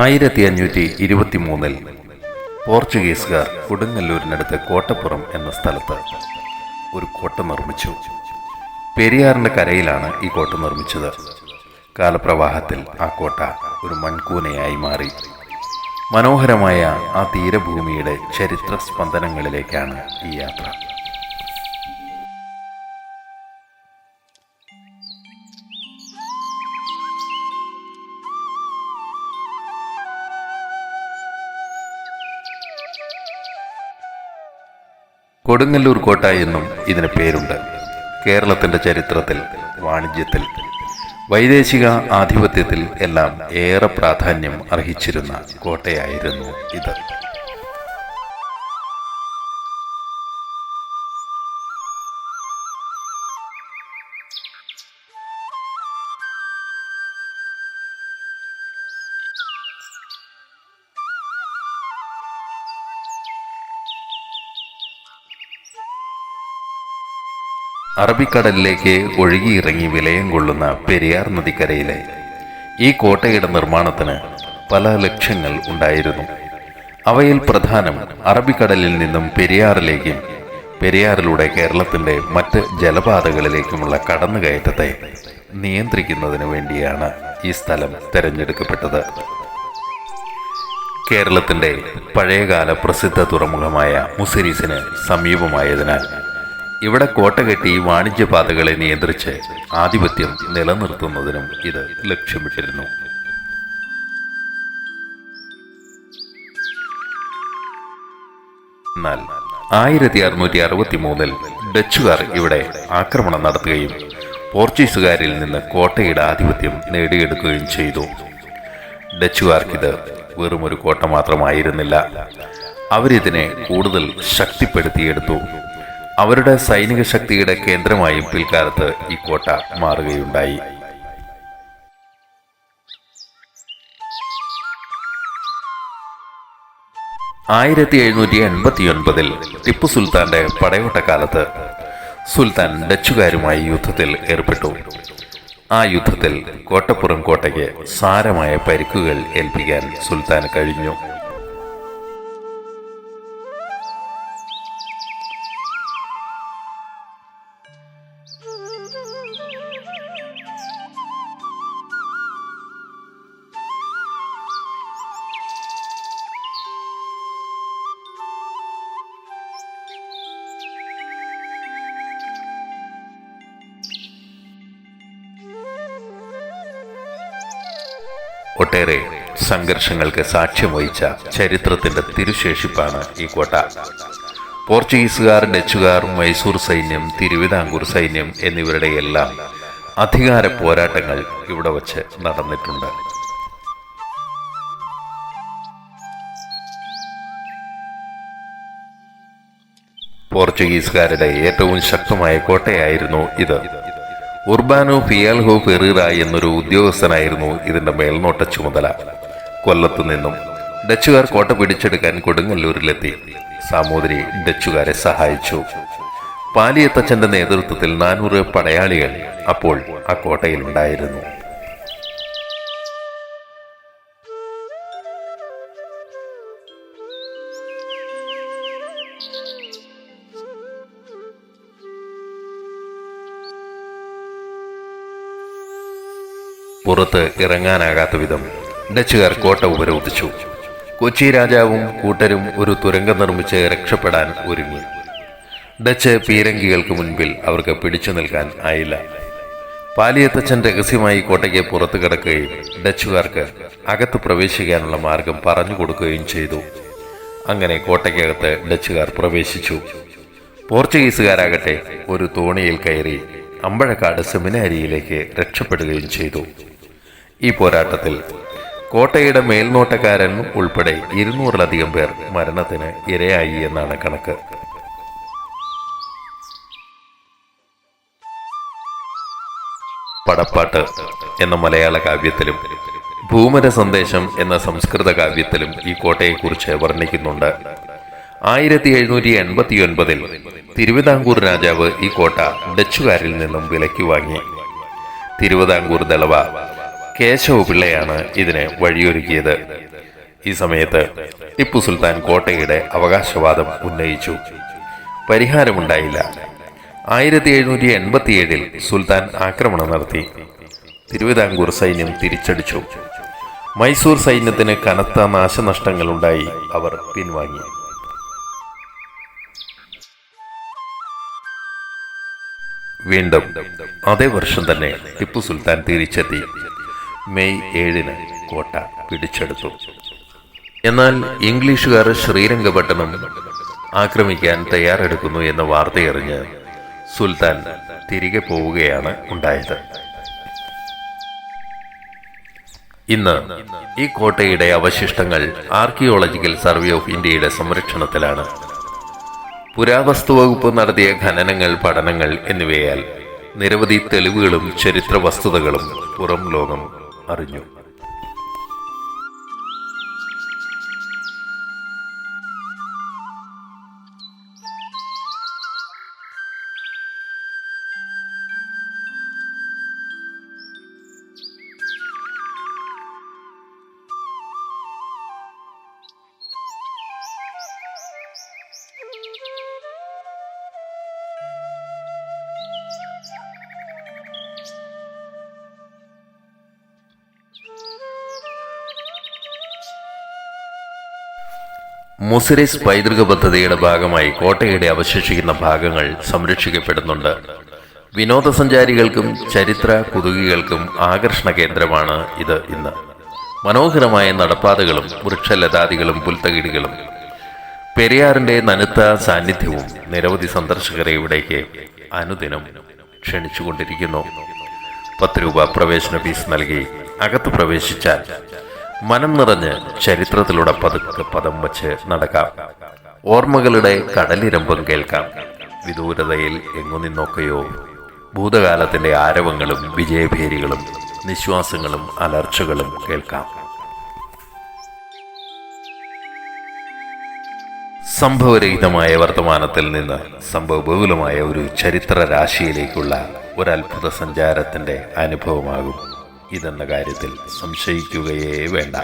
ആയിരത്തി അഞ്ഞൂറ്റി ഇരുപത്തി മൂന്നിൽ പോർച്ചുഗീസുകാർ കൊടുങ്ങല്ലൂരിനടുത്ത് കോട്ടപ്പുറം എന്ന സ്ഥലത്ത് ഒരു കോട്ട നിർമ്മിച്ചു. പെരിയാറിന്റെ കരയിലാണ് ഈ കോട്ട നിർമ്മിച്ചത്. കാലപ്രവാഹത്തിൽ ആ കോട്ട ഒരു മൺകൂനയായി മാറി. മനോഹരമായ ആ തീരഭൂമിയുടെ ചരിത്ര സ്പന്ദനങ്ങളിലേക്കാണ് ഈ യാത്ര. കൊടുങ്ങല്ലൂർ കോട്ട എന്നും ഇതിന് പേരുണ്ട്. കേരളത്തിന്റെ ചരിത്രത്തിൽ വാണിജ്യത്തിൽ വൈദേശിക ആധിപത്യത്തിൽ എല്ലാം ഏറെ പ്രാധാന്യം അർഹിച്ചിരുന്ന കോട്ടയായിരുന്നു ഇത്. അറബിക്കടലിലേക്ക് ഒഴുകിയിറങ്ങി വിലയം കൊള്ളുന്ന പെരിയാർ നദിക്കരയിലെ ഈ കോട്ടയുടെ നിർമ്മാണത്തിന് പല ലക്ഷ്യങ്ങൾ ഉണ്ടായിരുന്നു. അവയിൽ പ്രധാനം അറബിക്കടലിൽ നിന്നും പെരിയാറിലേക്കും പെരിയാറിലൂടെ കേരളത്തിന്റെ മറ്റ് ജലപാതകളിലേക്കുമുള്ള കടന്നുകയറ്റത്തെ നിയന്ത്രിക്കുന്നതിന് വേണ്ടിയാണ് ഈ സ്ഥലം തിരഞ്ഞെടുക്കപ്പെട്ടത്. കേരളത്തിന്റെ പഴയകാല പ്രസിദ്ധ തുറമുഖമായ മുസിരീസിന് സമീപമായതിനാൽ ഇവിടെ കോട്ട കെട്ടി വാണിജ്യപാതകളെ നിയന്ത്രിച്ച് ആധിപത്യം നിലനിർത്തുന്നതിനും ഇത് ലക്ഷ്യമിട്ടിരുന്നു. എന്നാൽ ആയിരത്തി അറുന്നൂറ്റി അറുപത്തി മൂന്നിൽ ഡച്ചുകാർ ഇവിടെ ആക്രമണം നടത്തുകയും പോർച്ചുഗീസുകാരിൽ നിന്ന് കോട്ടയുടെ ആധിപത്യം നേടിയെടുക്കുകയും ചെയ്തു. ഡച്ചുകാർക്കിത് വെറുമൊരു കോട്ട മാത്രമായിരുന്നില്ല. അവരിതിനെ കൂടുതൽ ശക്തിപ്പെടുത്തിയെടുത്തു. അവരുടെ സൈനിക ശക്തിയുടെ കേന്ദ്രമായും പിൽക്കാലത്ത് ഈ കോട്ട മാറുകയുണ്ടായി. ആയിരത്തി എഴുന്നൂറ്റി എൺപത്തി ഒൻപതിൽ ടിപ്പു സുൽത്താന്റെ പടയോട്ടക്കാലത്ത് സുൽത്താൻ ഡച്ചുകാരുമായി യുദ്ധത്തിൽ ഏർപ്പെട്ടു. ആ യുദ്ധത്തിൽ കോട്ടപ്പുറം കോട്ടയ്ക്ക് സാരമായ പരിക്കുകൾ ഏൽപ്പിക്കാൻ സുൽത്താൻ കഴിഞ്ഞു. ഒട്ടേറെ സംഘർഷങ്ങൾക്ക് സാക്ഷ്യം വഹിച്ച ചരിത്രത്തിന്റെ തിരുശേഷിപ്പാണ് ഈ കോട്ട. പോർച്ചുഗീസുകാർ ഡച്ചുകാർ മൈസൂർ സൈന്യം തിരുവിതാംകൂർ സൈന്യം എന്നിവരുടെ എല്ലാം അധികാര പോരാട്ടങ്ങൾ ഇവിടെ വച്ച് നടന്നിട്ടുണ്ട്. പോർച്ചുഗീസുകാരുടെ ഏറ്റവും ശക്തമായ കോട്ടയായിരുന്നു ഇത്. ഉർബാനോ ഫിയാൽഹോ ഫെറീറ എന്നൊരു ഉദ്യോഗസ്ഥനായിരുന്നു ഇതിന്റെ മേൽനോട്ട ചുമതല. കൊല്ലത്തു നിന്നും ഡച്ചുകാർ കോട്ട പിടിച്ചെടുക്കാൻ കൊടുങ്ങല്ലൂരിലെത്തി. സാമൂതിരി ഡച്ചുകാരെ സഹായിച്ചു. പാലിയത്തച്ഛന്റെ നേതൃത്വത്തിൽ നാനൂറ് പടയാളികൾ അപ്പോൾ ആ കോട്ടയിലുണ്ടായിരുന്നു. പുറത്ത് ഇറങ്ങാനാകാത്ത വിധം ഡച്ചുകാർ കോട്ട ഉപരോധിച്ചു. കൊച്ചി രാജാവും കൂട്ടരും ഒരു തുരങ്കം നിർമ്മിച്ച് രക്ഷപ്പെടാൻ ഒരുങ്ങി. ഡച്ച് പീരങ്കികൾക്ക് മുൻപിൽ അവർക്ക് പിടിച്ചു നിൽക്കാൻ ആയില്ല. പാലിയത്തച്ഛൻ രഹസ്യമായി കോട്ടയ്ക്ക് പുറത്തു കിടക്കുകയും ഡച്ചുകാർക്ക് അകത്ത് പ്രവേശിക്കാനുള്ള മാർഗം പറഞ്ഞു കൊടുക്കുകയും ചെയ്തു. അങ്ങനെ കോട്ടയ്ക്കകത്ത് ഡച്ചുകാർ പ്രവേശിച്ചു. പോർച്ചുഗീസുകാരാകട്ടെ ഒരു തോണിയിൽ കയറി അമ്പഴക്കാട് സെമിനാരിയിലേക്ക് രക്ഷപ്പെടുകയും ചെയ്തു. ഈ പോരാട്ടത്തിൽ കോട്ടയുടെ മേൽനോട്ടക്കാരൻ ഉൾപ്പെടെ ഇരുന്നൂറിലധികം പേർ മരണത്തിന് ഇരയായി എന്നാണ് കണക്ക്. പടപ്പാട്ട് എന്ന മലയാള കാവ്യത്തിലും ഭൂമര സന്ദേശം എന്ന സംസ്കൃത കാവ്യത്തിലും ഈ കോട്ടയെക്കുറിച്ച് വർണിക്കുന്നുണ്ട്. ആയിരത്തി എഴുന്നൂറ്റി എൺപത്തി ഒൻപതിൽ തിരുവിതാംകൂർ രാജാവ് ഈ കോട്ട ഡച്ചുകാരിൽ നിന്നും വിലയ്ക്ക് വാങ്ങി. തിരുവിതാംകൂർ ദളവ കേശവ പിള്ളയാണ് ഇതിന് വഴിയൊരുക്കിയത്. ഈ സമയത്ത് ടിപ്പു സുൽത്താൻ കോട്ടയുടെ അവകാശവാദം ഉന്നയിച്ചു. പരിഹാരമുണ്ടായില്ല. ആയിരത്തി എഴുന്നൂറ്റി എൺപത്തിയേഴിൽ സുൽത്താൻ ആക്രമണം നടത്തി. തിരുവിതാംകൂർ സൈന്യം തിരിച്ചടിച്ചു. മൈസൂർ സൈന്യത്തിന് കനത്ത നാശനഷ്ടങ്ങളുണ്ടായി അവർ പിൻവാങ്ങി. വീണ്ടും അതേ വർഷം തന്നെ ടിപ്പു സുൽത്താൻ തിരിച്ചെത്തി. മെയ് ഏഴിന് കോട്ട പിടിച്ചെടുത്തു. എന്നാൽ ഇംഗ്ലീഷുകാർ ശ്രീരംഗപട്ടണം ആക്രമിക്കാൻ തയ്യാറെടുക്കുന്നു എന്ന വാർത്തയറിഞ്ഞ് സുൽത്താൻ തിരികെ പോവുകയാണ് ഉണ്ടായത്. ഇന്ന് ഈ കോട്ടയുടെ അവശിഷ്ടങ്ങൾ ആർക്കിയോളജിക്കൽ സർവേ ഓഫ് ഇന്ത്യയുടെ സംരക്ഷണത്തിലാണ്. പുരാവസ്തു വകുപ്പ് നടത്തിയ ഖനനങ്ങൾ പഠനങ്ങൾ എന്നിവയാൽ നിരവധി തെളിവുകളും ചരിത്ര വസ്തുതകളും പുറം ലോകം അറിഞ്ഞു മുസിരിസ് പൈതൃക പദ്ധതിയുടെ ഭാഗമായി കോട്ടയുടെ അവശേഷിക്കുന്ന ഭാഗങ്ങൾ സംരക്ഷിക്കപ്പെടുന്നുണ്ട്. വിനോദസഞ്ചാരികൾക്കും ചരിത്ര കുതുകികൾക്കും ആകർഷണ കേന്ദ്രമാണ് ഇത് ഇന്ന്. മനോഹരമായ നടപ്പാതകളും വൃക്ഷലതാദികളും പുൽത്തകിടികളും. പെരിയാറിന്റെ നനുത്ത സാന്നിധ്യവും നിരവധി സന്ദർശകരെ ഇവിടേക്ക് അനുദിനം ക്ഷണിച്ചുകൊണ്ടിരിക്കുന്നു. പത്ത് രൂപ പ്രവേശന ഫീസ് നൽകി അകത്ത് പ്രവേശിച്ചാൽ മനം നിറഞ്ഞ് ചരിത്രത്തിലൂടെ പതുക്കെ പദം വച്ച് നടക്കാം. ഓർമ്മകളുടെ കടലിരമ്പം കേൾക്കാം. വിദൂരതയിൽ എങ്ങു നിന്നൊക്കെയോ ഭൂതകാലത്തിന്റെ ആരവങ്ങളും വിജയഭേരികളും നിശ്വാസങ്ങളും അലർച്ചകളും കേൾക്കാം. സംഭവരഹിതമായ വർത്തമാനത്തിൽ നിന്ന് സംഭവബഹുലമായ ഒരു ചരിത്ര രാശിയിലേക്കുള്ള ഒരത്ഭുത സഞ്ചാരത്തിന്റെ അനുഭവമാകും. ഇതെന്ന കാര്യത്തിൽ സംശയിക്കുകയേ വേണ്ട.